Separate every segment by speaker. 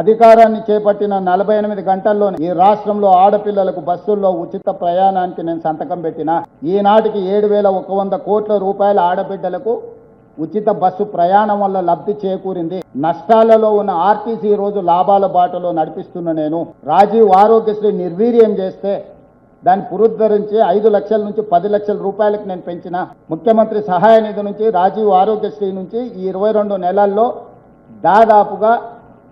Speaker 1: అధికారాన్ని చేపట్టిన నలభై ఎనిమిది గంటల్లో ఈ రాష్ట్రంలో ఆడపిల్లలకు బస్సుల్లో ఉచిత ప్రయాణానికి నేను సంతకం పెట్టిన. ఈనాటికి ఏడు వేల ఒక వంద కోట్ల రూపాయల ఆడబిడ్డలకు ఉచిత బస్సు ప్రయాణం వల్ల లబ్ధి చేకూరింది. నష్టాలలో ఉన్న ఆర్టీసీ రోజు లాభాల బాటలో నడిపిస్తున్న నేను. రాజీవ్ ఆరోగ్యశ్రీ నిర్వీర్యం చేస్తే దాన్ని పునరుద్ధరించి ఐదు లక్షల నుంచి పది లక్షల రూపాయలకు నేను పెంచిన. ముఖ్యమంత్రి సహాయ నిధి నుంచి రాజీవ్ ఆరోగ్యశ్రీ నుంచి ఈ ఇరవై రెండు నెలల్లో దాదాపుగా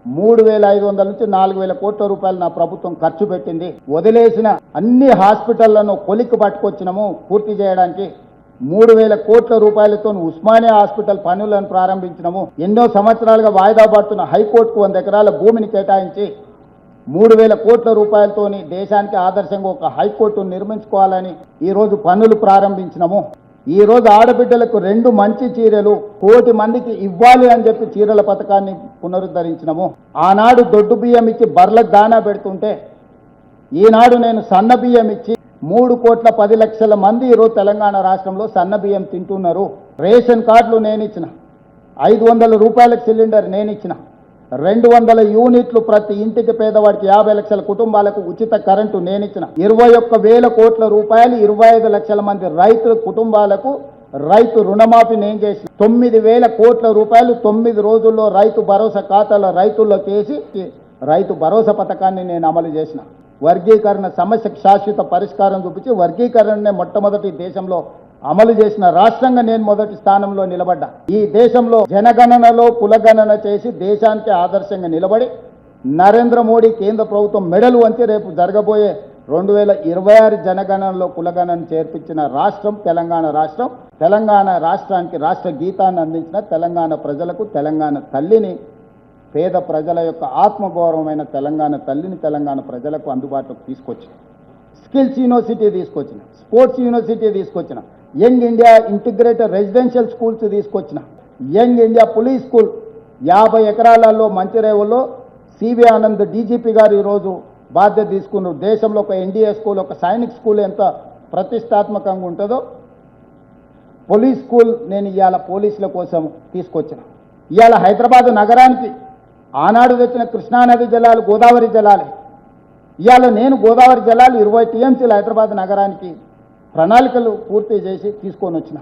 Speaker 1: మూడు వేల ఐదు వందల నుంచి నాలుగు వేల కోట్ల రూపాయలు నా ప్రభుత్వం ఖర్చు పెట్టింది. వదిలేసిన అన్ని హాస్పిటళ్ళను కొలిక్కి పట్టుకొచ్చినాము పూర్తి చేయడానికి. మూడు వేల కోట్ల రూపాయలతో ఉస్మానియా హాస్పిటల్ పనులను ప్రారంభించినాము. ఎన్నో సంవత్సరాలుగా వాయిదా పడుతున్న హైకోర్టుకు వంద ఎకరాల భూమిని కేటాయించి మూడు వేల కోట్ల రూపాయలతోని దేశానికి ఆదర్శంగా ఒక హైకోర్టును నిర్మించుకోవాలని ఈరోజు పనులు ప్రారంభించినాము. ఈరోజు ఆడబిడ్డలకు రెండు మంచి చీరలు కోటి మందికి ఇవ్వాలి అని చెప్పి చీరల పథకాన్ని పునరుద్ధరించినాము. ఆనాడు దొడ్డు బియ్యం ఇచ్చి బర్లకు దానా పెడుతుంటే ఈనాడు నేను సన్న బియ్యం ఇచ్చి మూడు కోట్ల పది లక్షల మంది ఈరోజు తెలంగాణ రాష్ట్రంలో సన్న బియ్యం తింటున్నారు. రేషన్ కార్డులు నేను ఇచ్చిన ఐదు వందల రూపాయలకు సిలిండర్ నేను ఇచ్చిన. రెండు వందల యూనిట్లు ప్రతి ఇంటికి పేదవాడికి యాభై లక్షల కుటుంబాలకు ఉచిత కరెంటు నేను ఇచ్చిన ఇరవై ఒక్క వేల కోట్ల రూపాయలు ఇరవై ఐదు లక్షల మంది రైతుల కుటుంబాలకు రైతు రుణమాఫీ నేను చేసి తొమ్మిది వేల కోట్ల రూపాయలు తొమ్మిది రోజుల్లో రైతు భరోసా ఖాతాల రైతుల్లో చేసి రైతు భరోసా పథకాన్ని నేను అమలు చేసిన. వర్గీకరణ సమస్యకు శాశ్వత పరిష్కారం చూపించి వర్గీకరణనే మొట్టమొదటి దేశంలో అమలు చేసిన రాష్ట్రంగా నేను మొదటి స్థానంలో నిలబడ్డా. ఈ దేశంలో జనగణనలో కులగణన చేసి దేశానికి ఆదర్శంగా నిలబడి నరేంద్ర మోడీ కేంద్ర ప్రభుత్వం మెడలు వంచి రేపు జరగబోయే రెండు వేల ఇరవై ఆరు జనగణనలో కులగణన చేర్పించిన రాష్ట్రం తెలంగాణ రాష్ట్రం. తెలంగాణ రాష్ట్రానికి రాష్ట్ర గీతాన్ని అందించిన తెలంగాణ ప్రజలకు తెలంగాణ తల్లిని పేద ప్రజల యొక్క ఆత్మగౌరవమైన తెలంగాణ తల్లిని తెలంగాణ ప్రజలకు అందుబాటులోకి తీసుకొచ్చిన. స్కిల్స్ యూనివర్సిటీ తీసుకొచ్చిన. స్పోర్ట్స్ యూనివర్సిటీ తీసుకొచ్చిన. Young India integrated residential schools తీసుకొచ్చిన. యంగ్ ఇండియా పోలీస్ స్కూల్ యాభై ఎకరాలలో మంచిరేవులో సివి ఆనంద్ డీజీపీ గారు ఈరోజు బాధ్యత తీసుకున్నారు. దేశంలో ఒక ఎన్డీఏ స్కూల్ ఒక సైనిక్ స్కూల్ ఎంత ప్రతిష్టాత్మకంగా ఉంటుందో పోలీస్ స్కూల్ నేను ఇవాళ పోలీసుల కోసం తీసుకొచ్చిన. ఇవాళ హైదరాబాద్ నగరానికి ఆనాడు తెచ్చిన కృష్ణానది జలాలు గోదావరి జలాలే. ఇవాళ నేను గోదావరి జలాలు ఇరవై టీఎంసీలు హైదరాబాద్ నగరానికి ప్రణాళికలు పూర్తి చేసి తీసుకొని వచ్చిన.